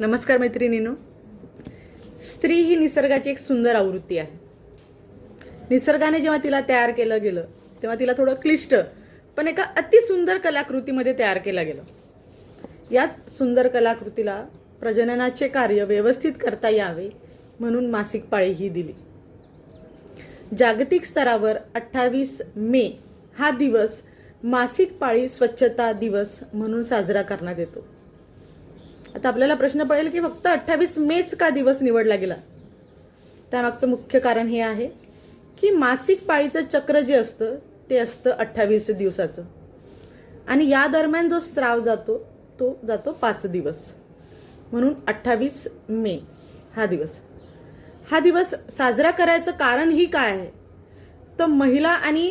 नमस्कार मैत्रिणीनो. स्त्री ही निसर्गाची एक सुंदर आवृत्ती आहे. निसर्गाने जेव्हा तिला तयार केलं गेलं तेव्हा तिला थोडं क्लिष्ट पण एका अतिसुंदर कलाकृतीमध्ये तयार केलं गेलं. याच सुंदर कलाकृतीला प्रजननाचे कार्य व्यवस्थित करता यावे म्हणून मासिक पाळी ही दिली. जागतिक स्तरावर अठ्ठावीस मे हा दिवस मासिक पाळी स्वच्छता दिवस म्हणून साजरा करण्यात येतो. आता आपल्याला प्रश्न पडेल की फक्त अठ्ठावीस मेच का दिवस निवडला गेला? त्यामागचं मुख्य कारण हे आहे की मासिक पाळीचं चक्र जे असतं ते असतं अठ्ठावीस दिवसाचं. आणि या दरम्यान जो स्त्राव जातो तो जातो पाच दिवस. म्हणून अठ्ठावीस मे हा दिवस. हा दिवस साजरा करायचं कारण ही काय आहे? तर महिला आणि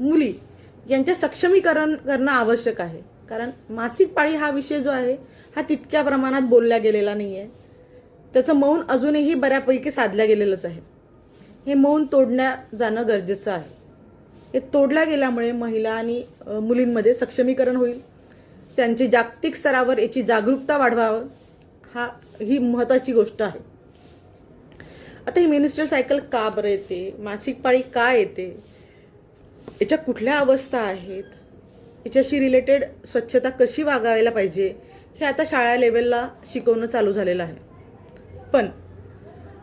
मुली यांच्या सक्षमीकरण करणं आवश्यक आहे. कारण मासिक पाळी हा विषय जो आहे हा तितक्या प्रमाणात बोलला गेलेला नाही आहे त्याचं मौन अजूनही बऱ्यापैकी साधल्या गेलेलंच आहे. हे मौन तोडण्या जाणं गरजेचं आहे. हे तोडल्या गेल्यामुळे महिला आणि मुलींमध्ये सक्षमीकरण होईल. त्यांची जागतिक स्तरावर याची जागरूकता वाढवावं. हा ही महत्त्वाची गोष्ट आहे. आता ही मिनिस्ट्रल सायकल का बरं येते? मासिक पाळी का येते? याच्या कुठल्या अवस्था आहेत? याच्याशी रिलेटेड स्वच्छता कशी वागायला पाहिजे हे आता शाळा लेवलला शिकवणं चालू झालेलं आहे. पण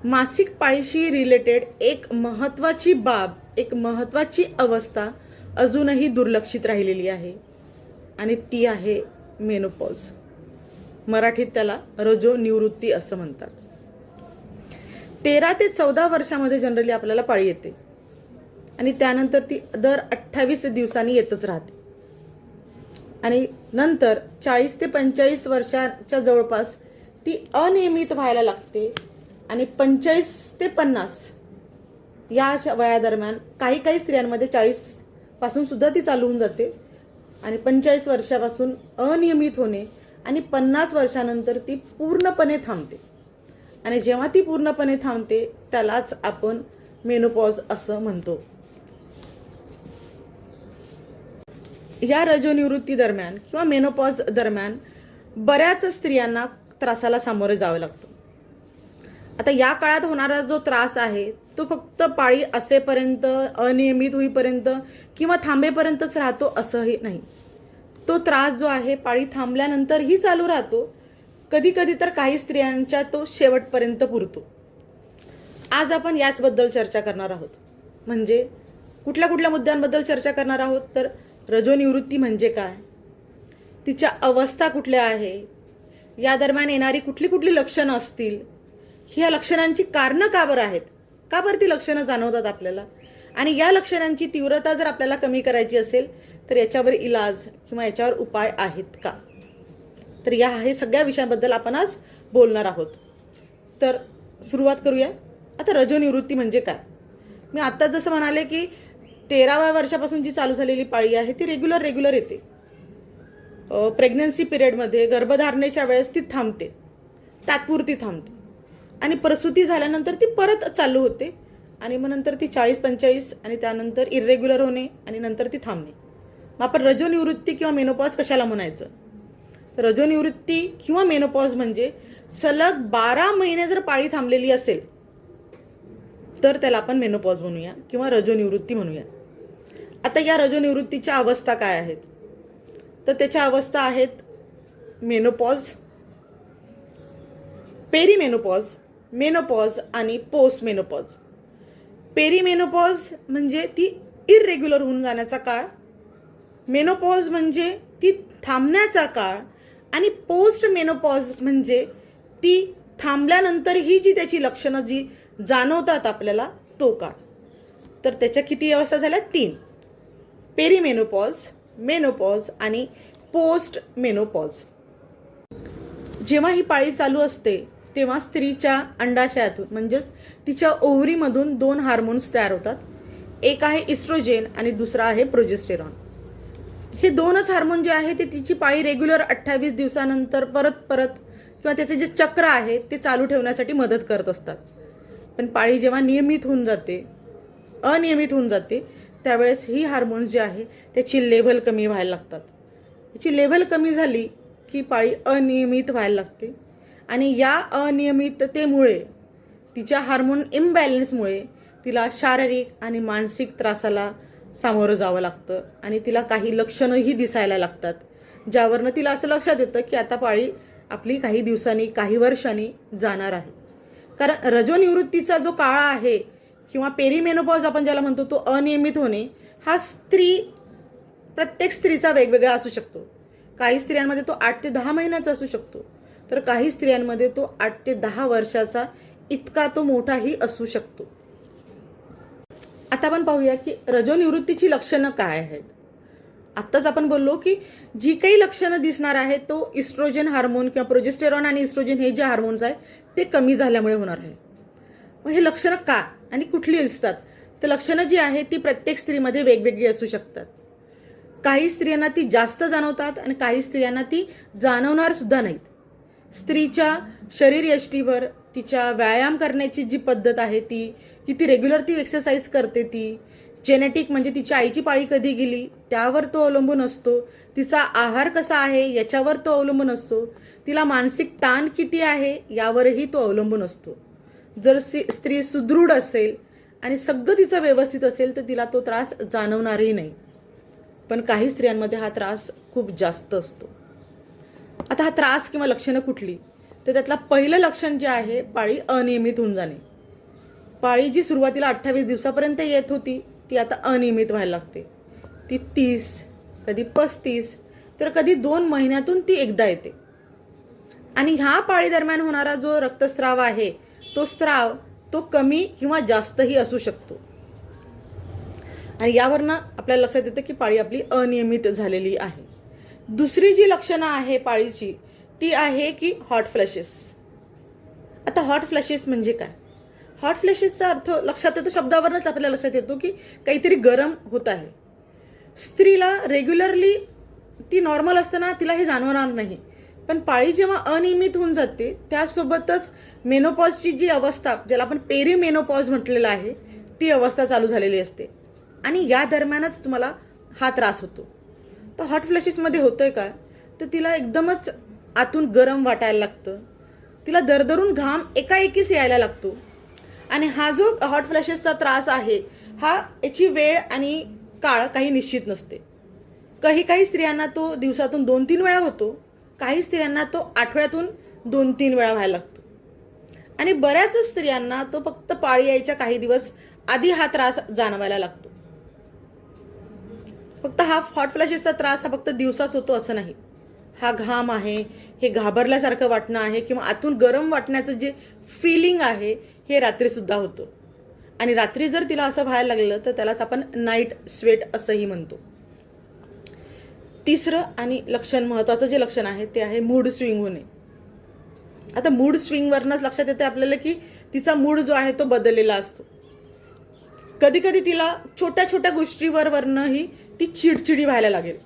मासिक पाळीशी रिलेटेड एक महत्त्वाची बाब एक महत्त्वाची अवस्था अजूनही दुर्लक्षित राहिलेली आहे. आणि ती आहे मेनोपॉज मराठीत त्याला रजो निवृत्ती असं म्हणतात. तेरा ते चौदा वर्षामध्ये जनरली आपल्याला पाळी येते. आणि त्यानंतर ती दर अठ्ठावीस दिवसांनी येतच राहते. आणि नंतर चाळीस ते पंचेचाळीस वर्षाच्या जवळपास ती अनियमित व्हायला लागते. आणि पंचेचाळीस ते पन्नास या अशा वयादरम्यान काही काही स्त्रियांमध्ये चाळीसपासून सुद्धा ती चालू होऊन जाते. आणि पंचेचाळीस वर्षापासून अनियमित होणे आणि पन्नास वर्षानंतर ती पूर्णपणे थांबते. आणि जेव्हा ती पूर्णपणे थांबते त्यालाच आपण मेनोपॉज असं म्हणतो. या रजोनिवृत्ती दरम्यान किंवा मेनोपॉज दरम्यान बऱ्याच स्त्रियांना त्रासाला सामोरे जावं लागतं. आता या काळात होणारा जो त्रास आहे तो फक्त पाळी असेपर्यंत अनियमित होईपर्यंत किंवा थांबेपर्यंतच राहतो असंही नाही. तो त्रास जो आहे पाळी थांबल्यानंतरही चालू राहतो. कधी कधी तर काही स्त्रियांच्या तो शेवटपर्यंत पुरतो. आज आपण याचबद्दल चर्चा करणार आहोत. म्हणजे कुठल्या कुठल्या मुद्द्यांबद्दल चर्चा करणार आहोत? तर रजोनिवृत्ती म्हणजे काय? तिच्या अवस्था कुठल्या आहे? या दरम्यान येणारी कुठली कुठली लक्षणं असतील? ह्या लक्षणांची कारणं का बरं आहेत? का बरं ती लक्षणं जाणवतात आपल्याला? आणि या लक्षणांची तीव्रता जर आपल्याला कमी करायची असेल तर याच्यावर इलाज किंवा याच्यावर उपाय आहेत का? तर या हे सगळ्या विषयांबद्दल आपण आज बोलणार आहोत. तर सुरुवात करूया. आता रजोनिवृत्ती म्हणजे काय? मी आत्ताच जसं म्हणाले की तेराव्या वर्षापासून जी चालू झालेली पाळी आहे ती रेग्युलर रेग्युलर येते. प्रेग्नन्सी पिरियडमध्ये गर्भधारणेच्या वेळेस ती थांबते. तात्पुरती थांबते. आणि प्रसूती झाल्यानंतर ती परत चालू होते. आणि मग नंतर ती चाळीस पंचेचाळीस आणि त्यानंतर इरेग्युलर होणे आणि नंतर ती थांबणे. मग आपण रजोनिवृत्ती किंवा मेनोपॉज कशाला म्हणायचं? तर रजोनिवृत्ती किंवा मेनोपॉज म्हणजे सलग बारा महिने जर पाळी थांबलेली असेल तर त्याला आपण मेनोपॉज म्हणूया किंवा रजोनिवृत्ती म्हणूया. आता या रजोनिवृत्तीच्या अवस्था काय आहेत? तर त्याच्या अवस्था आहेत मेनोपॉज पेरीमेनोपॉज मेनोपॉज आणि पोस्ट मेनोपॉज पेरीमेनोपॉज म्हणजे ती इरेग्युलर होऊन जाण्याचा काळ मेनोपॉज म्हणजे ती थांबण्याचा काळ आणि पोस्ट मेनोपॉज म्हणजे ती थांबल्यानंतर ही जी त्याची लक्षणं जी जाणवतात आपल्याला तो काळ. तर त्याच्या किती अवस्था झाल्या? तीन. पेरीमेनोपॉज मेनोपॉज आणि पोस्ट मेनोपॉज जेव्हा ही पाळी चालू असते तेव्हा स्त्रीच्या अंडाशयातून म्हणजेच तिच्या ओव्हरीमधून दोन हार्मोन्स तयार होतात. एक आहे इस्ट्रोजेन आणि दुसरा आहे प्रोजेस्टेरॉन हे दोनच हार्मोन जे आहे ते तिची पाळी रेग्युलर अठ्ठावीस दिवसानंतर परत परत किंवा त्याचे जे चक्र आहे ते चालू ठेवण्यासाठी मदत करत असतात. पण पाळी जेव्हा नियमित होऊन जाते अनियमित होऊन जाते त्यावेळेस ही हार्मोन्स जे आहे त्याची लेव्हल कमी व्हायला लागतात. याची लेव्हल कमी झाली की पाळी अनियमित व्हायला लागते. आणि या अनियमिततेमुळे तिच्या हार्मोन इम्बॅलन्समुळे तिला शारीरिक आणि मानसिक त्रासाला सामोरं जावं लागतं आणि तिला काही लक्षणंही दिसायला लागतात ज्यावरनं तिला असं लक्षात येतं की आता पाळी आपली काही दिवसांनी काही वर्षांनी जाणार आहे. कारण रजोनिवृत्तीचा जो काळ आहे किंवा पेरीमेनोपॉज आपण ज्याला म्हणतो तो अनियमित होणे हा स्त्री प्रत्येक स्त्रीचा वेगवेगळा असू शकतो. काही स्त्रियांमध्ये तो आठ ते दहा महिन्याचा असू शकतो. तर काही स्त्रियांमध्ये तो आठ ते दहा वर्षाचा इतका तो मोठाही असू शकतो. आता आपण पाहूया की रजोनिवृत्तीची लक्षणं काय आहेत? आत्ताच आपण बोललो की जी काही लक्षणं दिसणार आहेत तो इस्ट्रोजन हार्मोन किंवा प्रोजेस्टेरॉन आणि इस्ट्रोजन हे जे हार्मोन्स आहे ते कमी झाल्यामुळे होणार आहे. मग हे लक्षणं का? आणि कुठली दिसतात तर लक्षणं जी आहेत ती प्रत्येक स्त्रीमध्ये वेगवेगळी असू शकतात. काही स्त्रियांना ती जास्त जाणवतात आणि काही स्त्रियांना ती जाणवणार सुद्धा नाहीत. स्त्रीच्या शरीरयष्टीवर तिच्या व्यायाम करण्याची जी पद्धत आहे ती किती रेग्युलर ती एक्सरसाइज करते ती जेनेटिक म्हणजे तिच्या आईची पाळी कधी गेली त्यावर तो अवलंबून असतो तिचा आहार कसा आहे याच्यावर तो अवलंबून असतो तिला मानसिक ताण किती आहे यावरही तो अवलंबून असतो. जर सी स्त्री सुदृढ असेल आणि सगळं तिचं व्यवस्थित असेल तर तिला तो त्रास जाणवणारही नाही. पण काही स्त्रियांमध्ये हा त्रास खूप जास्त असतो. आता हा त्रास किंवा लक्षणं कुठली? तर त्यातला पहिलं लक्षण जे आहे पाळी अनियमित होऊन जाणे. पाळी जी सुरुवातीला अठ्ठावीस दिवसापर्यंत येत होती ती आता अनियमित व्हायला लागते. ती तीस कधी पस्तीस तर कधी दोन महिन्यातून ती एकदा येते. आणि ह्या पाळी दरम्यान होणारा जो रक्तस्राव आहे तो स्त्राव तो कमी किंवा जास्तही असू शकतो. आणि यावरनं आपल्याला लक्षात येतं की पाळी आपली अनियमित झालेली आहे. दुसरी जी लक्षणं आहे पाळीची ती आहे की हॉट फ्लॅशेस आता हॉट फ्लॅशेस म्हणजे काय? हॉट फ्लॅशेसचा अर्थ लक्षात येतो शब्दावरनच आपल्याला लक्षात येतो की काहीतरी गरम होत आहे. स्त्रीला रेग्युलरली ती नॉर्मल असताना तिला हे जाणवणार नाही. पण पाळी जेव्हा अनियमित होऊन जाते त्यासोबतच मेनोपॉजची जी अवस्था ज्याला आपण पेरी मेनोपॉज म्हटलेलं आहे ती अवस्था चालू झालेली असते. आणि या दरम्यानच तुम्हाला हा त्रास होतो. तर हॉट फ्लॅशेसमध्ये होतंय काय तर तिला एकदमच आतून गरम वाटायला लागतं. तिला दरदरून घाम एकाएकीच यायला लागतो. आणि हा जो हॉट फ्लॅशेसचा त्रास आहे हा याची वेळ आणि काळ काही निश्चित नसते. काही काही स्त्रियांना तो दिवसातून दोन तीन वेळा होतो. काही स्त्रियांना तो आठवड्यातून दोन तीन वेळा व्हायला लागतो. आणि बऱ्याच स्त्रियांना तो फक्त पाळी यायच्या काही दिवस आधी हा त्रास जाणवायला लागतो. फक्त हा हॉट फ्लॅशेसचा त्रास हा फक्त दिवसाच होतो असं नाही. हा घाम आहे हे घाबरल्यासारखं वाटणं आहे किंवा आतून गरम वाटण्याचं जे फिलिंग आहे हे रात्रीसुद्धा होतं. आणि रात्री जर तिला असं व्हायला लागलं तर त्यालाच आपण नाईट स्वेट असंही म्हणतो. तिसरं आणि लक्षण महत्वाचं जे लक्षण आहे ते आहे मूड स्विंग होणे. आता मूड स्विंगवरनंच लक्षात येते आपल्याला की तिचा मूड जो आहे तो बदललेला असतो. कधी कधी तिला छोट्या छोट्या गोष्टीवरवरनंही ती चिडचिडी व्हायला लागेल.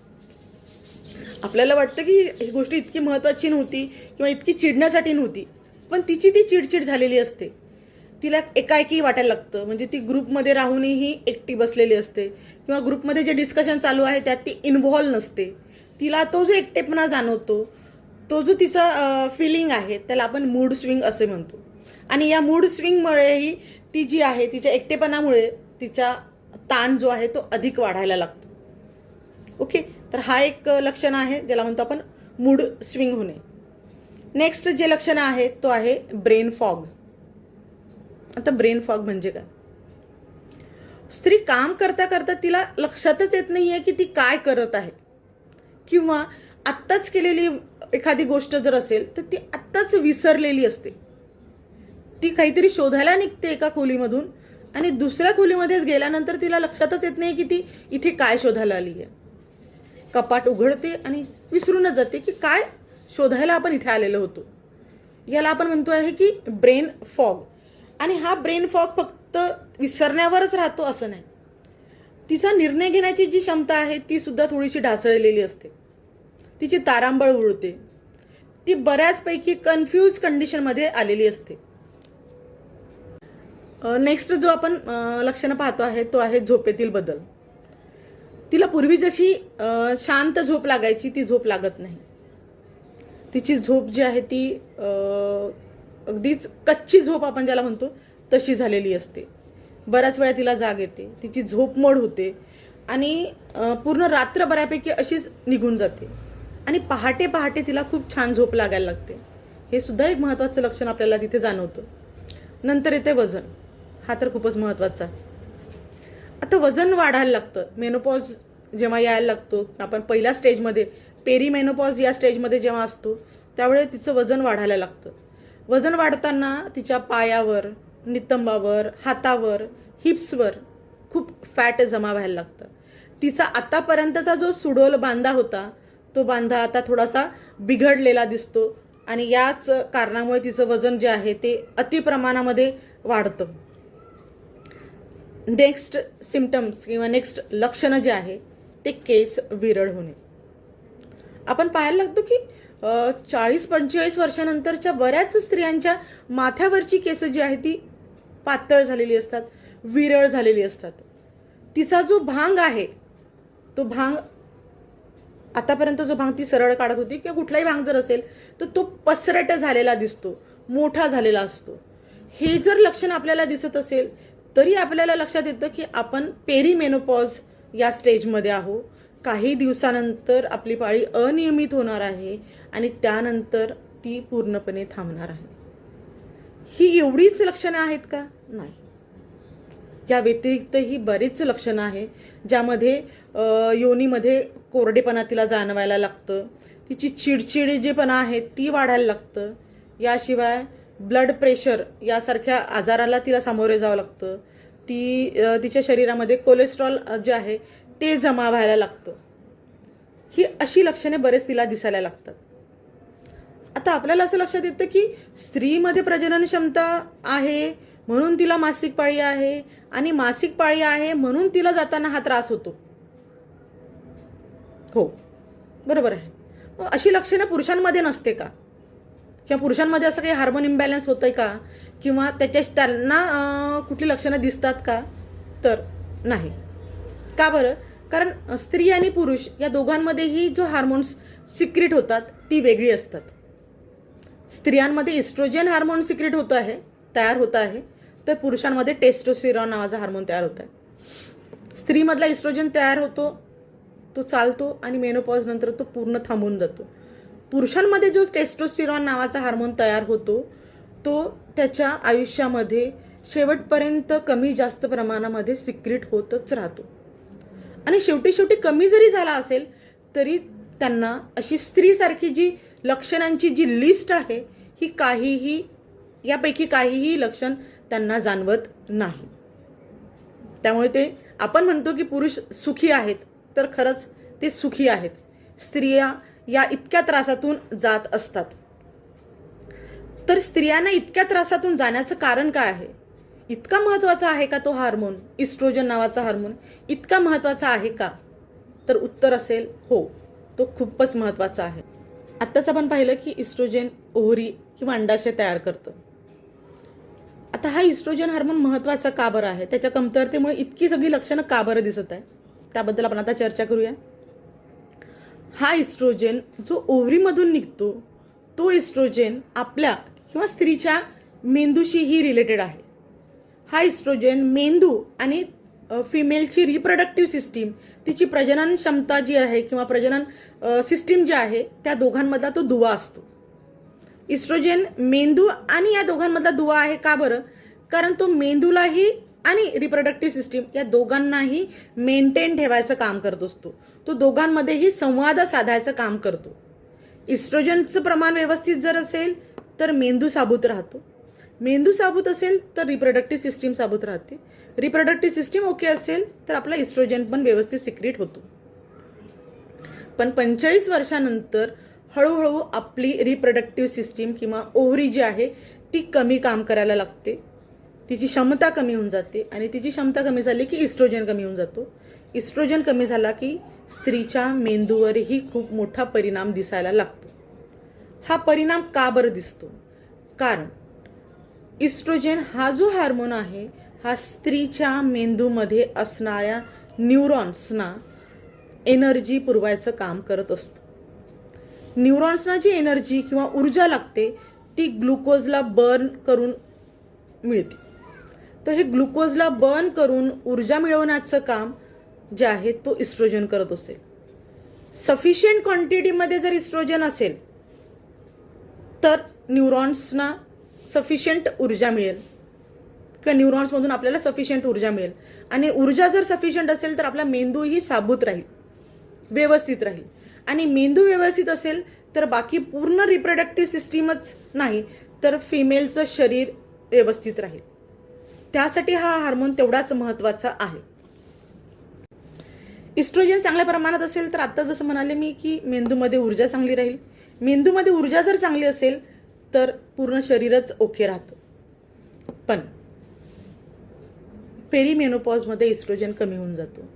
आपल्याला वाटतं की ही गोष्ट इतकी महत्त्वाची नव्हती किंवा इतकी चिडण्यासाठी नव्हती पण तिची ती चिडचिड झालेली असते. तिला एकाएकी वाटायला लागतं. म्हणजे ती ग्रुपमध्ये राहूनही एकटी बसलेली असते. किंवा ग्रुपमध्ये जे डिस्कशन चालू आहे त्यात ती इन्व्हॉल्व नसते. तिला तो जो एकटेपणा जाणवतो तो जो तिचा फिलिंग आहे त्याला आपण मूड स्विंग असे म्हणतो. आणि या मूड स्विंगमुळेही ती जी आहे तिच्या एकटेपणामुळे तिच्या ताण जो आहे तो अधिक वाढायला लागतो. ओके? तर हा एक लक्षण आहे ज्याला म्हणतो आपण मूड स्विंग होणे. नेक्स्ट जे लक्षण आहे तो आहे ब्रेन फॉग आता ब्रेन फॉग म्हणजे काय? स्त्री काम करता करता तिला लक्षातच येत नाहीये की ती काय करत आहे. किंवा आत्ताच केलेली एखादी गोष्ट जर असेल तर ती आत्ताच विसरलेली असते. ती काहीतरी शोधायला निघते एका खोलीमधून आणि दुसऱ्या खोलीमध्येच गेल्यानंतर तिला लक्षातच येत नाही की ती इथे काय शोधायला आली आहे. कपाट उघडते आणि विसरूनच जाते की काय शोधायला आपण इथे आलेलो होतो. याला आपण म्हणतो आहे की ब्रेन फॉग आणि हा ब्रेन फॉग फक्त विसरण्यावरच राहतो असं नाही. तिचा निर्णय घेण्याची जी क्षमता आहे ती सुद्धा थोडीशी ढासळलेली असते. तिची तारांबळ उडते. ती बऱ्याचपैकी कन्फ्यूज कंडिशनमध्ये आलेली असते. नेक्स्ट जो आपण लक्षणं पाहतो आहे तो आहे झोपेतील बदल. तिला पूर्वी जशी शांत झोप लागायची ती झोप लागत नाही. तिची झोप जी आहे ती अगदीच कच्ची झोप आपण ज्याला म्हणतो तशी झालेली असते. बऱ्याच वेळा तिला जाग येते तिची झोप मोड होते आणि पूर्ण रात्र बऱ्यापैकी अशीच निघून जाते. आणि पहाटे पहाटे तिला खूप छान झोप लागायला लागते. हे सुद्धा एक महत्त्वाचं लक्षण आपल्याला तिथे जाणवतं. नंतर येते वजन. हा तर खूपच महत्त्वाचा आहे. आता वजन वाढायला लागतं. मेनोपॉज जेव्हा यायला लागतो आपण पहिल्या स्टेजमध्ये पेरी मेनोपॉज या स्टेजमध्ये जेव्हा असतो त्यावेळे तिचं वजन वाढायला लागतं. वजन वाढताना तिच्या पायावर नितंबावर हातावर हिप्सवर खूप फॅट जमा व्हायला लागतं. तिचा आतापर्यंतचा जो सुडोल बांधा होता तो बांधा आता थोडासा बिघडलेला दिसतो आणि याच कारणामुळे तिचं वजन जे आहे ते अतिप्रमाणामध्ये वाढतं. नेक्स्ट सिमटम्स किंवा नेक्स्ट लक्षणं जे आहे ते केस विरळ होणे. आपण पाहायला लागतो की चाळीस पंचेचाळीस वर्षानंतरच्या बऱ्याच स्त्रियांच्या माथ्यावरची केस जी आहे ती पातळ झालेली असतात विरळ झालेली असतात. तिचा जो भांग आहे तो भांग आतापर्यंत जो भांग ती सरळ काढत होती किंवा कुठलाही भांग जर असेल तर तो पसरट झालेला दिसतो मोठा झालेला असतो. हे जर लक्षण आपल्याला दिसत असेल तरी आपल्याला लक्षात येतं की आपण पेरीमेनोपॉज या स्टेजमध्ये आहो काही दिवसानंतर आपली पाळी अनियमित होणार आहे आणि त्यानंतर ती पूर्णपणे थांबणार आहे. ही एवढीच लक्षणं आहेत का? नाही. या व्यतिरिक्तही बरीच लक्षणं आहे ज्यामध्ये योनीमध्ये कोरडेपणा तिला जाणवायला लागतं. तिची चिडचिड जेपणा आहे ती वाढायला लागतं. याशिवाय ब्लड प्रेशर यासारख्या आजाराला तिला सामोरे जावं लागतं. ती तिच्या शरीरामध्ये कोलेस्ट्रॉल जे आहे ते जमा व्हायला लागतं. ही अशी लक्षणे बरेच तिला दिसायला लागतात. आता आपल्याला असं लक्षात येतं की स्त्रीमध्ये प्रजनन क्षमता आहे म्हणून तिला मासिक पाळी आहे आणि मासिक पाळी आहे म्हणून तिला जाताना हा त्रास होतो. हो. बरोबर आहे. मग अशी लक्षणं पुरुषांमध्ये नसते का? किंवा पुरुषांमध्ये असं काही हार्मोन इम्बॅलन्स होतंय का? किंवा त्याच्या त्यांना कुठली लक्षणं दिसतात का? तर नाही. का बरं? कारण स्त्री आणि पुरुष या दोघांमध्येही जो हार्मोन्स सिक्रेट होतात ती वेगळी असतात. स्त्रियांमध्ये इस्ट्रोजन हार्मोन सिक्रेट होत आहे तयार होत आहे तर पुरुषांमध्ये टेस्टोसिरॉन नावाचा हार्मोन तयार होत आहे. स्त्रीमधला इस्ट्रोजन तयार होतो तो चालतो आणि मेनोपॉज नंतर तो पूर्ण थांबून जातो. पुरुषांमध्ये जो टेस्टोस्टिरॉन नावाचा हार्मोन तयार होतो तो त्याच्या आयुष्यामध्ये शेवटपर्यंत कमी जास्त प्रमाणामध्ये सिक्रेट होतच राहतो. आणि शेवटी शेवटी कमी जरी झाला असेल तरी त्यांना अशी स्त्रीसारखी जी लक्षणांची जी लिस्ट आहे ही काहीही यापैकी काहीही लक्षण त्यांना जाणवत नाही. त्यामुळे ते आपण म्हणतो की पुरुष सुखी आहेत तर खरंच ते सुखी आहेत. स्त्रिया या इतक्या त्रासातून जात असतात. तर स्त्रियांना इतक्या त्रासातून जाण्याचं कारण काय आहे? इतका महत्त्वाचा आहे का तो हार्मोन इस्ट्रोजन नावाचा हार्मोन इतका महत्त्वाचा आहे का? तर उत्तर असेल हो तो खूपच महत्त्वाचा आहे. आत्ताच आपण पाहिलं की इस्ट्रोजन ओव्हरी किंवा अंडाशय तयार करतं. आता हा इस्ट्रोजन हार्मोन महत्त्वाचा का बरं आहे? त्याच्या कमतरतेमुळे इतकी सगळी लक्षणं का बरं दिसत आहे त्याबद्दल आपण आता चर्चा करूया. हा इस्ट्रोजेन जो ओव्हरीमधून निघतो तो इस्ट्रोजेन आपल्या किंवा स्त्रीच्या मेंदूशीही रिलेटेड आहे. हा इस्ट्रोजेन मेंदू आणि फिमेलची रिप्रोडक्टिव्ह सिस्टीम तिची प्रजनन क्षमता जी आहे किंवा प्रजनन सिस्टीम जी आहे त्या दोघांमधला तो दुवा असतो. इस्ट्रोजन मेंदू आणि या दोघांमधला दुवा आहे का बरं? कारण तो मेंदूलाही आणि रिप्रोडक्टिव्ह सिस्टीम या दोघांनाही मेंटेन ठेवायचं काम करत असतो. तो दोघांमध्येही संवाद साधायचं काम करतो. इस्ट्रोजनचं प्रमाण व्यवस्थित जर असेल तर मेंदू साबूत राहतो. मेंदू साबूत असेल तर रिप्रोडक्टिव्ह सिस्टीम साबूत राहते. रिप्रोडक्टिव्ह सिस्टीम ओके असेल तर आपला इस्ट्रोजन पण व्यवस्थित सिक्रेट होतो. पण पंचेचाळीस वर्षानंतर हळूहळू आपली रिप्रोडक्टिव्ह सिस्टीम किंवा ओव्हरी जी आहे ती कमी काम करायला लागते. तिची क्षमता कमी होऊन जाते आणि तिची क्षमता कमी झाली की इस्ट्रोजन कमी होऊन जातो. इस्ट्रोजन कमी झाला की स्त्रीच्या मेंदूवरही खूप मोठा परिणाम दिसायला लागतो. हा परिणाम का बरं दिसतो? कारण इस्ट्रोजन हा जो हार्मोन आहे हा स्त्रीच्या मेंदूमध्ये असणाऱ्या न्यूरॉन्सना एनर्जी पुरवायचं काम करत असतो. न्यूरॉन्सना जी एनर्जी किंवा ऊर्जा लागते ती ग्लुकोजला बर्न करून मिळते. तर हे ग्लुकोजला बर्न करून ऊर्जा मिळवण्याचं काम जे आहे तो इस्ट्रोजन करत असेल. सफिशियंट क्वांटिटीमध्ये जर इस्ट्रोजन असेल तर न्यूरॉन्सना सफिशियंट ऊर्जा मिळेल. किंवा न्यूरॉन्समधून आपल्याला सफिशियंट ऊर्जा मिळेल. आणि ऊर्जा जर सफिशियंट असेल तर आपला मेंदूही साबूत राहील. व्यवस्थित राहील. आणि मेंदू व्यवस्थित असेल तर बाकी पूर्ण रिप्रोडक्टिव्ह सिस्टीमच नाही तर फिमेलचं शरीर व्यवस्थित राहील. त्यासाठी हा हार्मोन तेवढाच महत्त्वाचा आहे. इस्ट्रोजन चांगल्या प्रमाणात असेल तर आत्ता जसं म्हणाले मी की मेंदूमध्ये ऊर्जा चांगली राहील. मेंदूमध्ये ऊर्जा जर चांगली असेल तर पूर्ण शरीरच ओके राहतं. पण पेरीमेनोपॉजमध्ये इस्ट्रोजन कमी होऊन जातो.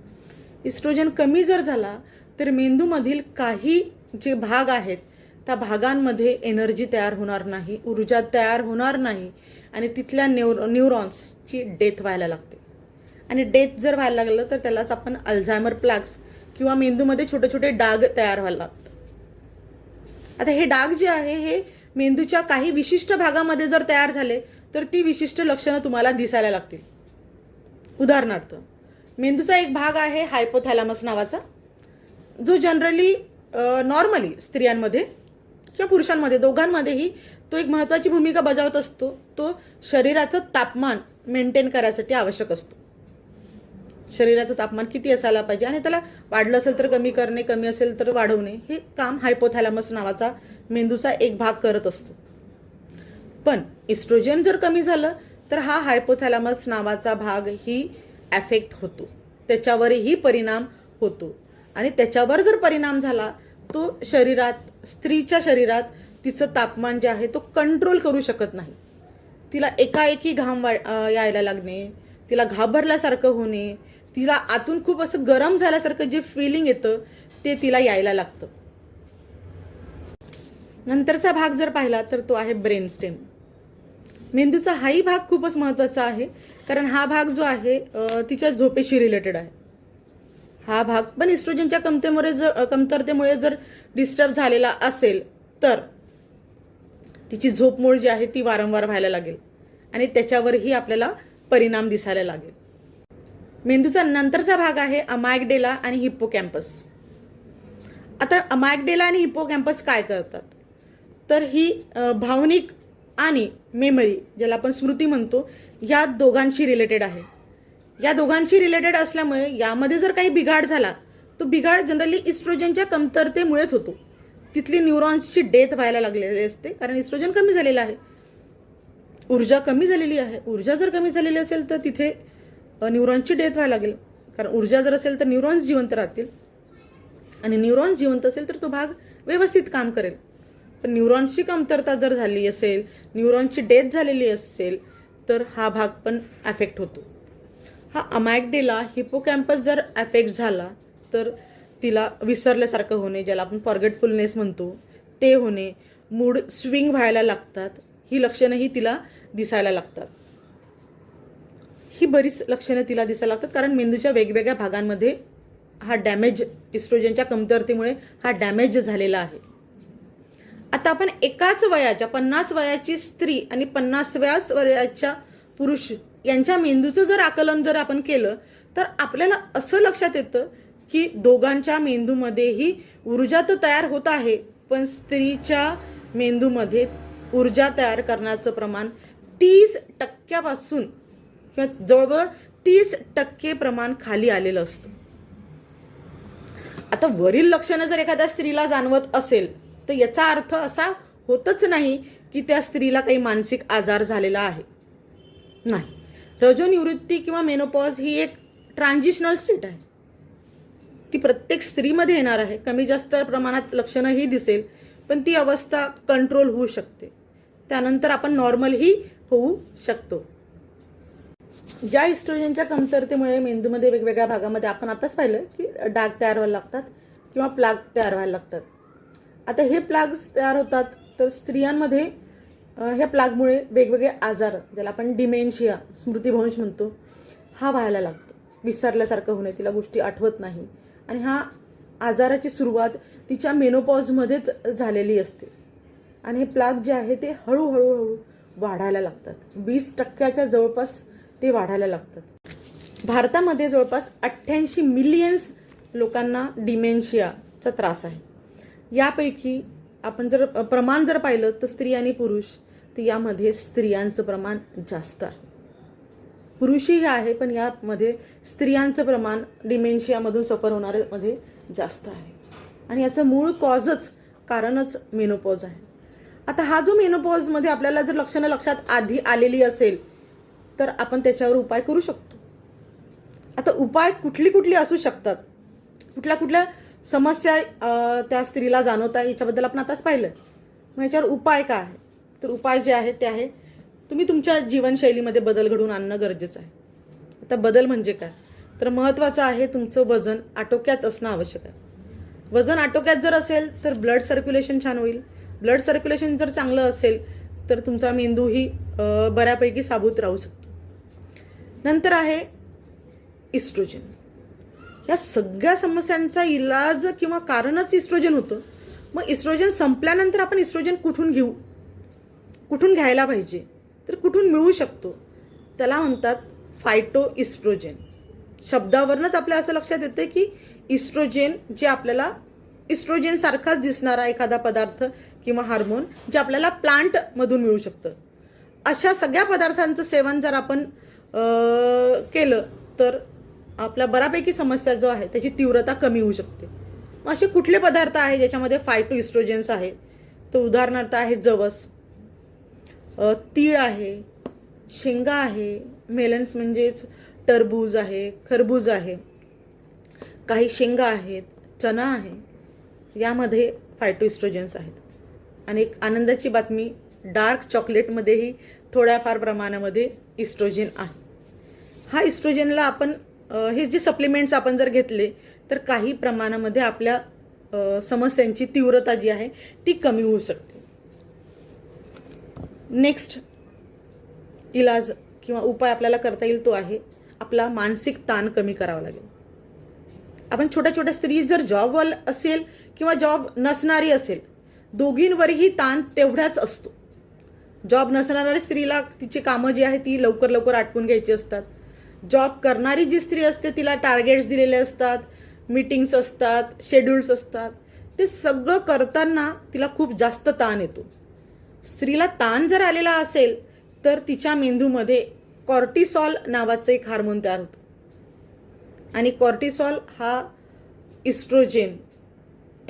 इस्ट्रोजन कमी जर झाला तर मेंदूमधील काही जे भाग आहेत त्या भागांमध्ये एनर्जी तयार होणार नाही ऊर्जा तयार होणार नाही आणि तिथल्या न्यूर न्यूरॉन्सची डेथ व्हायला लागते. आणि डेथ जर व्हायला लागलं तर त्यालाच आपण अल्झायमर प्लॅक्स किंवा मेंदूमध्ये छोटे छोटे डाग तयार व्हायला लागतात. आता हे डाग जे आहे हे मेंदूच्या काही विशिष्ट भागामध्ये जर तयार झाले तर ती विशिष्ट लक्षणं तुम्हाला दिसायला लागतील. उदाहरणार्थ मेंदूचा एक भाग आहे हायपोथॅलामस नावाचा जो जनरली नॉर्मली स्त्रियांमध्ये किंवा पुरुषांमध्ये दोघांमध्येही तो एक महत्त्वाची भूमिका बजावत असतो. तो शरीराचं तापमान मेंटेन करायसाठी आवश्यक असतो. शरीराचं तापमान किती असायला पाहिजे? आणि त्याला वाढलं असेल तर कमी करणे कमी असेल तर वाढवणे हे काम हायपोथॅलामस नावाचा मेंदूचा एक भाग करत असतो. पण इस्ट्रोजन जर कमी झालं तर हा हायपोथॅलामस नावाचा भाग ही ॲफेक्ट होतो. त्याच्यावरही परिणाम होतो. आणि त्याच्यावर जर परिणाम झाला तो शरीरात स्त्रीच्या शरीरात तिचं तापमान जे आहे तो कंट्रोल करू शकत नाही. तिला एकाएकी घाम वा यायला लागणे तिला घाबरल्यासारखं होणे तिला आतून खूप असं गरम झाल्यासारखं जे फिलिंग येतं ते तिला यायला लागतं. नंतरचा भाग जर पाहिला तर तो आहे ब्रेन स्टेम. मेंदूचा हाही भाग खूपच महत्त्वाचा आहे कारण हा भाग जो आहे तिच्या झोपेशी रिलेटेड आहे. हा भाग पण इस्ट्रोजनच्या कमतेमुळे जर कमतरतेमुळे जर डिस्टर्ब झालेला असेल तर तिची झोपमोड जी आहे ती वारंवार व्हायला लागेल. आणि त्याच्यावरही आपल्याला परिणाम दिसायला लागेल. मेंदूचा नंतरचा भाग आहे अमायगडेला आणि हिप्पो कॅम्पस आता अमायगडेला आणि हिप्पो कॅम्पस काय करतात? तर ही भावनिक आणि मेमरी ज्याला आपण स्मृती म्हणतो या दोघांशी रिलेटेड आहे. या दोघांशी रिलेटेड असल्यामुळे यामध्ये जर काही बिघाड झाला तो बिघाड जनरली इस्ट्रोजनच्या कमतरतेमुळेच होतो. तिथली न्यूरॉन्सची डेथ व्हायला लागलेली असते कारण इस्ट्रोजन कमी झालेलं आहे. ऊर्जा कमी झालेली आहे. ऊर्जा जर कमी झालेली असेल तर तिथे न्यूरॉन्सची डेथ व्हायला लागेल. कारण ऊर्जा जर असेल तर न्यूरॉन्स जिवंत राहतील. आणि न्यूरॉन्स जिवंत असेल तर तो भाग व्यवस्थित काम करेल. पण न्यूरॉन्सची कमतरता जर झाली असेल न्यूरॉन्सची डेथ झालेली असेल तर हा भाग पण अफेक्ट होतो. हा अमॅगडेला हिपोकॅम्पस जर अफेक्ट झाला तर तिला विसरल्यासारखं होणे ज्याला आपण फॉरगेटफुलनेस म्हणतो ते होणे मूड स्विंग व्हायला लागतात ही लक्षणंही तिला दिसायला लागतात. ही बरीच लक्षणं तिला दिसायला लागतात कारण मेंदूच्या वेगवेगळ्या भागांमध्ये हा डॅमेज इस्ट्रोजनच्या कमतरतेमुळे हा डॅमेज झालेला आहे. आता आपण एकाच वयाच्या पन्नास वयाची स्त्री आणि पन्नासव्याच वयाच्या पुरुष यांच्या मेंदूचं जर आकलन जर आपण केलं तर आपल्याला असं लक्षात येतं की दोघांच्या मेंदूमध्येही ऊर्जा तर तयार होत आहे पण स्त्रीच्या मेंदूमध्ये ऊर्जा तयार करण्याचं प्रमाण तीस टक्क्यापासून किंवा जवळजवळ तीस टक्के प्रमाण खाली आलेलं असतं. आता वरील लक्षणं जर एखाद्या स्त्रीला जाणवत असेल तर याचा अर्थ असा होतच नाही की त्या स्त्रीला काही मानसिक आजार झालेला आहे. नाही. रजोनिवृत्ती किंवा मेनोपॉज ही एक ट्रान्झिशनल स्टेट आहे. ती प्रत्येक स्त्रीमध्ये येणार आहे. कमी जास्त प्रमाणात लक्षणंही दिसेल पण ती अवस्था कंट्रोल होऊ शकते. त्यानंतर आपण नॉर्मलही होऊ शकतो. ज्या इस्ट्रोजनच्या कमतरतेमुळे मेंदूमध्ये वेगवेगळ्या भागामध्ये आपण आताच पाहिलं की डाग तयार व्हायला लागतात किंवा प्लाग तयार व्हायला लागतात. आता हे प्लाग्स तयार होतात तर स्त्रियांमध्ये ह्या प्लागमुळे वेगवेगळे आजार ज्याला आपण डिमेन्शिया स्मृतिभ्रंश म्हणतो हा व्हायला लागतो. विसरल्यासारखं होणे तिला गोष्टी आठवत नाही. आणि हा आजाराची सुरुवात तिच्या मेनोपॉजमध्येच झालेली असते. आणि हे प्लाग जे आहे ते हळूहळू हळू वाढायला लागतात. वीस टक्क्याच्या जवळपास ते वाढायला लागतात. भारतामध्ये जवळपास अठ्ठ्याऐंशी मिलियन्स लोकांना डिमेन्शियाचा त्रास आहे. यापैकी आपण जर प्रमाण जर पाहिलं तर स्त्री आणि पुरुष तर यामध्ये स्त्रियांचं प्रमाण जास्त आहे. पुरुषही आहे पण यामध्ये स्त्रियांचं प्रमाण डिमेन्शियामधून सफर होणाऱ्यामध्ये जास्त आहे. आणि याचं मूळ कॉजच कारणच मेनोपॉज आहे. आता हा जो मेनोपॉजमध्ये आपल्याला जर लक्षणं लक्षात आधी आलेली असेल तर आपण त्याच्यावर उपाय करू शकतो. आता उपाय कुठली कुठली असू शकतात? कुठल्या कुठल्या समस्या त्या स्त्रीला जाणवत आहे याच्याबद्दल आपण आताच पाहिलं. मग याच्यावर उपाय काय आहे? तर उपाय जे आहे ते आहे तुम्ही तुमच्या जीवनशैलीमध्ये बदल घडवून आणणं गरजेचं आहे. आता बदल म्हणजे काय? तर महत्त्वाचं आहे तुमचं वजन आटोक्यात असणं आवश्यक आहे. वजन आटोक्यात जर असेल तर ब्लड सर्क्युलेशन छान होईल. ब्लड सर्क्युलेशन जर चांगलं असेल तर तुमचा मेंदूही बऱ्यापैकी साबूत राहू शकतो. नंतर आहे इस्ट्रोजन. या सगळ्या समस्यांचा इलाज किंवा कारणच इस्ट्रोजन होतं. मग इस्ट्रोजन संपल्यानंतर आपण इस्ट्रोजन कुठून घेऊ? कुठून घ्यायला पाहिजे? तर कुठून मिळू शकतो? त्याला म्हणतात फायटो इस्ट्रोजन शब्दावरनंच आपल्या असं लक्षात येतं की इस्ट्रोजेन जे आपल्याला इस्ट्रोजनसारखाच दिसणारा एखादा पदार्थ किंवा हार्मोन जे आपल्याला प्लांटमधून मिळू शकतं. अशा सगळ्या पदार्थांचं सेवन जर आपण केलं तर आपला बऱ्यापैकी समस्या जो आहे त्याची तीव्रता कमी होऊ शकते. मग असे कुठले पदार्थ आहे ज्याच्यामध्ये फायटो इस्ट्रोजेन्स आहे? तर उदाहरणार्थ आहे जवस तीळ आहे शेंगा आहे मेलन्स म्हणजेच टरबूज आहे खरबूज आहे काही शेंगा आहेत चना आहे यामध्ये फायटो इस्ट्रोजन्स आहेत. आणि एक आनंदाची बातमी डार्क चॉकलेटमध्येही थोड्याफार प्रमाणामध्ये इस्ट्रोजेन आहे. हा इस्ट्रोजेनला आपण हे जे सप्लिमेंट्स आपण जर घेतले तर काही प्रमाणामध्ये आपल्या समस्यांची तीव्रता जी आहे ती कमी होऊ शकते. नेक्स्ट इलाज किंवा उपाय आपल्याला करता येईल तो आहे आपला मानसिक ताण कमी करावा लागेल. आपण छोट्या छोट्या स्त्री जर जॉबवाल असेल किंवा जॉब नसणारी असेल दोघींवरही ताण तेवढाच असतो. जॉब नसणाऱ्या स्त्रीला तिची कामं जी आहे ती लवकर लवकर आटपून घ्यायची असतात. जॉब करणारी जी स्त्री असते तिला टार्गेट्स दिलेले असतात मीटिंग्स असतात शेड्यूल्स असतात. ते सगळं करताना तिला खूप जास्त ताण येतो. स्त्रीला ताण जर आलेला असेल तर तिच्या मेंदूमध्ये कॉर्टिसॉल नावाचं एक हार्मोन तयार होतं. आणि कॉर्टिसॉल हा इस्ट्रोजेन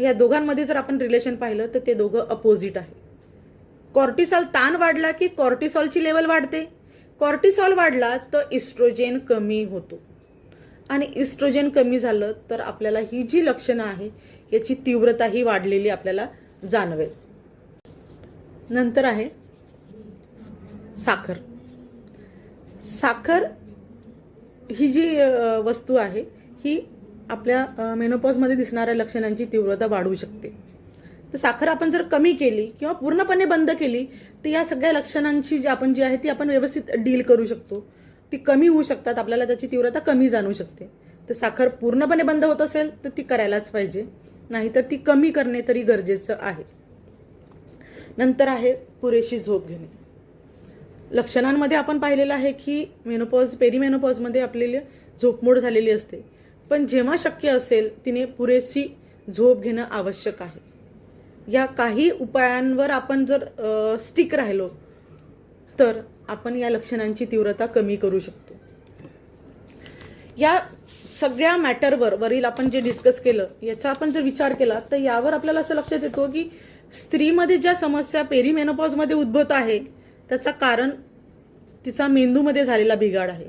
या दोघांमध्ये जर आपण रिलेशन पाहिलं तर ते दोघं अपोजिट आहे. कॉर्टिसॉल ताण वाढला की कॉर्टिसॉलची लेवल वाढते. कॉर्टिसॉल वाढला तर इस्ट्रोजेन कमी होतो. आणि इस्ट्रोजेन कमी झालं तर आपल्याला ही जी लक्षणं आहे याची तीव्रता ही वाढलेली आपल्याला जाणवेल. नंतर आहे साखर. साखर ही जी वस्तू आहे ही आपल्या मेनोपॉजमध्ये दिसणाऱ्या लक्षणांची तीव्रता वाढवू शकते. तर साखर आपण जर कमी केली किंवा पूर्णपणे बंद केली तर या सगळ्या लक्षणांची जी आपण जी आहे ती आपण व्यवस्थित डील करू शकतो. ती कमी होऊ शकतात आपल्याला त्याची तीव्रता कमी जाणवू शकते. तर साखर पूर्णपणे बंद होत असेल तर ती करायलाच पाहिजे. नाहीतर ती कमी करणे तरी गरजेचं आहे. नंतर आहे पुरेशी झोप घेणे. लक्षणांमध्ये आपण पाहिलेलं आहे की मेनोपॉज पेरीमेनोपॉजमध्ये आपल्याला झोपमोड झालेली असते. पण जेव्हा शक्य असेल तिने पुरेशी झोप घेणं आवश्यक आहे. या काही उपायांवर आपण जर स्टिक राहिलो तर आपण या लक्षणांची तीव्रता कमी करू शकतो. या सगळ्या मॅटरवर वरील आपण जे डिस्कस केलं याचा आपण जर विचार केला तर यावर आपल्याला असं लक्षात येतो की स्त्रीमध्ये ज्या समस्या पेरीमेनोपॉजमध्ये उद्भवत आहे त्याचा कारण तिचा मेंदूमध्ये झालेला बिघाड आहे.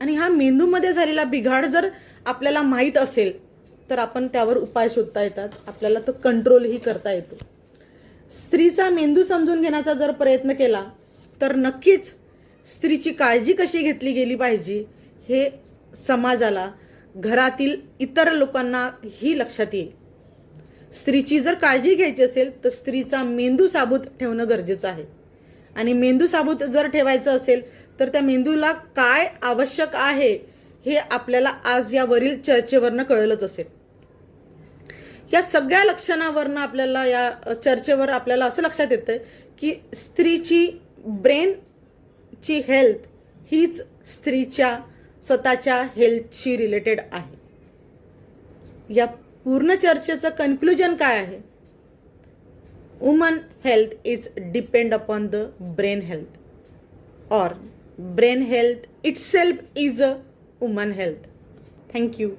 आणि हा मेंदूमध्ये झालेला बिघाड जर आपल्याला माहीत असेल तर आपण त्यावर उपाय शोधता येतात. आपल्याला तो कंट्रोलही करता येतो. स्त्रीचा मेंदू समजून घेण्याचा जर प्रयत्न केला तर नक्कीच स्त्रीची काळजी कशी घेतली गेली पाहिजे हे समाजाला घरातील इतर लोकांना ही लक्षात येईल. स्त्रीची जर काळजी घ्यायची असेल तर स्त्रीचा मेंदू साबूत ठेवणं गरजेचं आहे. आणि मेंदू साबूत जर ठेवायचं असेल तर त्या मेंदूला काय आवश्यक आहे हे आपल्याला आज यावरील चर्चेवरनं कळलंच असेल. या सगळ्या लक्षणावरनं आपल्याला या चर्चेवर आपल्याला असं लक्षात येतं की स्त्रीची ब्रेनची हेल्थ हीच स्त्रीच्या स्वतःच्या हेल्थशी रिलेटेड आहे. या पूर्ण चर्चेचं कन्क्लुजन काय आहे? Woman health is depend upon the brain health और brain health itself is a woman health thank you